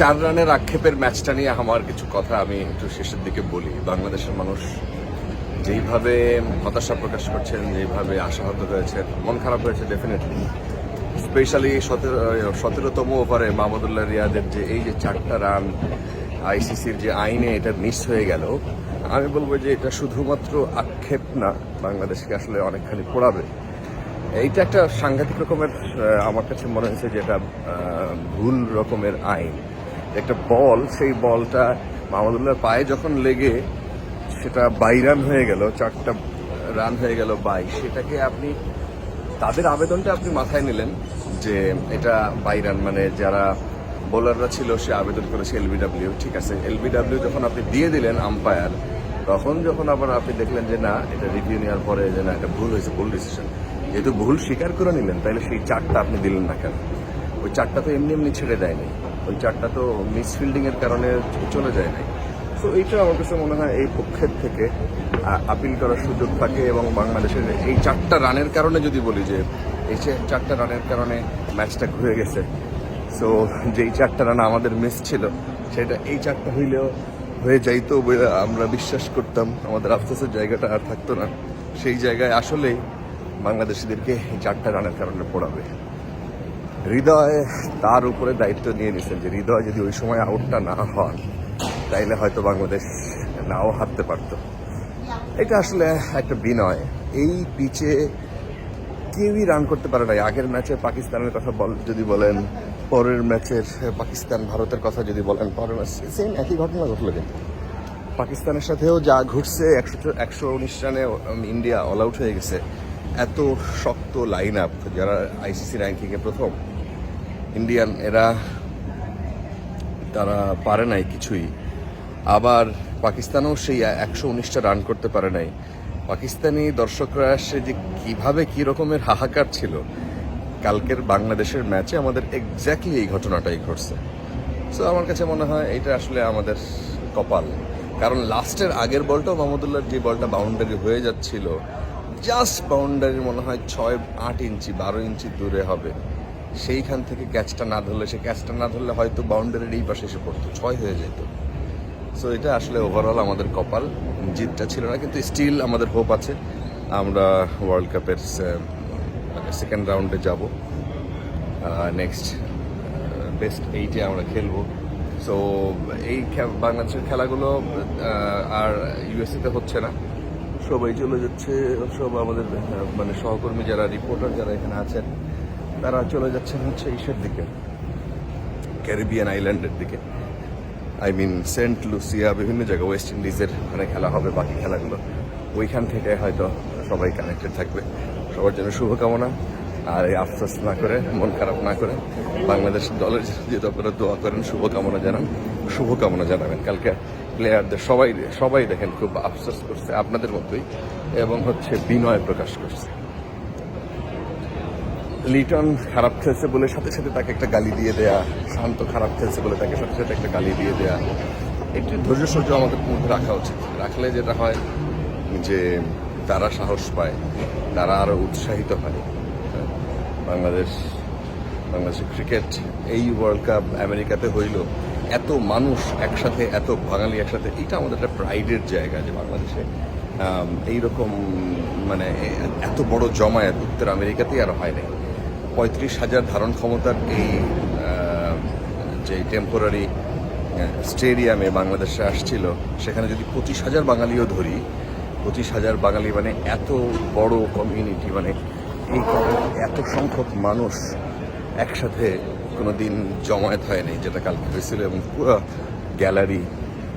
চার রানের আক্ষেপের ম্যাচটা নিয়ে আমার কিছু কথা আমি একটু শেষের দিকে বলি। বাংলাদেশের মানুষ যেইভাবে হতাশা প্রকাশ করছেন, যেইভাবে আশাহত হয়েছেন মন খারাপ হয়েছে ডেফিনেটলি স্পেশালি সতেরো, সতেরোতম ওভারে মাহমুদুল্লাহ রিয়াদের যে এই যে চারটা রান আইসিসির যে আইনে এটা মিস হয়ে গেল, আমি বলব যে এটা শুধুমাত্র আক্ষেপ না, বাংলাদেশকে আসলে অনেকখানি পড়াবে। এইটা একটা সাংঘাতিক রকমের আমার কাছে মনে হয়েছে যে এটা ভুল রকমের আইন। একটা বল, সেই বলটা মাহমুদুল্লাহর পায়ে যখন লেগে সেটা বাই রান হয়ে গেল, চারটা রান হয়ে গেল বাই সেটাকে আপনি, তাদের আবেদনটা আপনি মাথায় নিলেন যে এটা বাই রান মানে যারা বোলাররা ছিল সে আবেদন করেছে এলবিডাব্লিউ ঠিক আছে? এলবিডাব্লিউ যখন আপনি দিয়ে দিলেন আম্পায়ার তখন যখন আবার আপনি দেখলেন যে না, এটা রিভিউ নেওয়ার পরে যে না, এটা ভুল হয়েছে, ভুল ডিসিশন যেহেতু ভুল স্বীকার করে নিলেন, তাহলে সেই চারটা আপনি দিলেন না কেন? ওই চারটা তো এমনি এমনি ছেড়ে দেয়নি। ওই চারটা তো মিসফিল্ডিং এর কারণে চলে যায় নাই। তো এইটা আমার কাছে মনে হয় এই পক্ষের থেকে আপিল করার সুযোগ থাকে এবং বাংলাদেশের এই চারটা রানের কারণে যদি বলি যে, এই চারটা রানের কারণে ম্যাচটা ঘুরে গেছে সো যেই চারটা রান আমাদের মিস ছিল, সেটা এই চারটা হইলেও হয়ে যাইতো বলে আমরা বিশ্বাস করতাম। আমাদের আফসোসের জায়গাটা আর থাকতো না। সেই জায়গায় আসলেই বাংলাদেশিদেরকে এই চারটা রানের কারণে পড়াবে। হৃদয় তার উপরে দায়িত্ব নিয়ে নিছেন যে হৃদয় যদি ওই সময় আউটটা না হন তাইলে হয়তো বাংলাদেশ নাও হারতে পারতো। এটা আসলে একটা বিনয়। এই পিচে কেউই রান করতে পারে নাই। আগের ম্যাচে পাকিস্তানের কথা বল, যদি বলেন, পরের ম্যাচের পাকিস্তান, ভারতের কথা যদি বলেন, পরের ম্যাচ সেম একই ঘটনা ঘটলো কিন্তু। পাকিস্তানের সাথেও যা ঘটছে একশো একশো উনিশ রানে ইন্ডিয়া অল আউট হয়ে গেছে। এত শক্ত লাইন আপ যারা আইসিসি র্যাঙ্কিংয়ে প্রথম ইন্ডিয়ান এরা, তারা পারে নাই কিছুই। আবার পাকিস্তানও সেই একশো উনিশটা রান করতে পারে নাই। পাকিস্তানি দর্শকরা সে যে কীভাবে কি রকমের হাহাকার ছিল, কালকের বাংলাদেশের ম্যাচে আমাদের এক্স্যাক্টলি এই ঘটনাটাই ঘটছে। সো আমার কাছে মনে হয় এটা আসলে আমাদের কপাল। কারণ লাস্টের আগের বলটাও মাহমুদুল্লাহর যে বলটা বাউন্ডারি হয়ে যাচ্ছিল জাস্ট বাউন্ডারি মনে হয় ছয় আট ইঞ্চি, বারো ইঞ্চি দূরে হবে। সেইখান থেকে ক্যাচটা না ধরলে, সে ক্যাচটা না ধরলে হয়তো বাউন্ডারির এই পাশে এসে পড়তো। ছয় হয়ে যেত। সো এটা আসলে ওভারঅল আমাদের কপাল। জিতটা ছিল না, কিন্তু স্টিল আমাদের হোপ আছে। আমরা ওয়ার্ল্ড কাপের সেকেন্ড রাউন্ডে যাব। নেক্সট বেস্ট এইটে আমরা খেলব। সো এই বাংলাদেশের খেলাগুলো আর ইউএসএতে হচ্ছে না। সবাই চলে যাচ্ছে, সব আমাদের মানে সহকর্মী যারা রিপোর্টার যারা এখানে আছেন তারা চলে যাচ্ছেন হচ্ছে ইসের দিকে, ক্যারিবিয়ান আইল্যান্ডের দিকে। আই মিন সেন্ট লুসিয়া বিভিন্ন জায়গায় ওয়েস্ট ইন্ডিজের ওখানে খেলা হবে, বাকি খেলাগুলো। ওইখান থেকে হয়তো সবাই কানেক্টেড থাকবে। সবার জন্য শুভকামনা। আর এই আফসোস না করে, মন খারাপ না করে বাংলাদেশ দলের যেহেতু আপনারা দোয়া করেন, শুভকামনা জানান। শুভকামনা জানাবেন। কালকে প্লেয়ারদের সবাই সবাই দেখেন খুব আফসোস করছে আপনাদের মতোই, এবং হচ্ছে বিনয় প্রকাশ করছে। লিটন খারাপ খেলছে বলে সাথে সাথে তাকে একটা গালি দিয়ে দেয়া, শান্ত খারাপ খেলছে বলে তাকে সাথে সাথে একটা গালি দিয়ে দেয়া। একটু ধৈর্য সহ্য আমাদের মধ্যে রাখা উচিত। রাখলে যেটা হয় যে তারা সাহস পায়, তারা আরও উৎসাহিত হয়। বাংলাদেশ, বাংলাদেশের ক্রিকেট এই ওয়ার্ল্ড কাপ আমেরিকাতে হইল, এত মানুষ একসাথে, এত বাঙালি একসাথে, এটা আমাদের একটা প্রাইডের জায়গা যে বাংলাদেশে। এইরকম মানে এত বড় জমায়েত উত্তর আমেরিকাতেই আর হয় নাই। পঁয়ত্রিশ হাজার ধারণ ক্ষমতার এই যে টেম্পোরারি স্টেডিয়ামে বাংলাদেশে আসছিল, সেখানে যদি পঁচিশ হাজার বাঙালিও ধরি, পঁচিশ হাজার বাঙালি মানে এত বড় কমিউনিটি মানে এই এত সংখ্যক মানুষ একসাথে কোনো দিন জমায়েত হয়নি, যেটা কালকে হয়েছিল, এবং পুরো গ্যালারি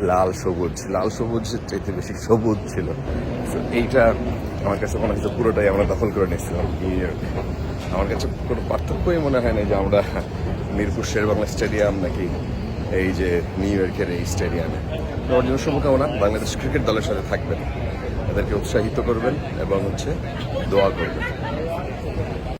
লাল সবুজ লাল সবুজ চাইতে বেশি সবুজ ছিল। এইটা আমার কাছে মনে হচ্ছে পুরোটাই আমরা দখল করে নিয়েছিলাম আমার কাছে কোনো পার্থক্যই মনে হয় না যে আমরা মিরপুর শেরবাংলা স্টেডিয়াম নাকি এই যে নিউ ইয়র্কের এই স্টেডিয়ামে। আমার জন্য শুভকামনা। বাংলাদেশ ক্রিকেট দলের সাথে থাকবেন। তাদেরকে উৎসাহিত করবেন এবং হচ্ছে দোয়া করবেন।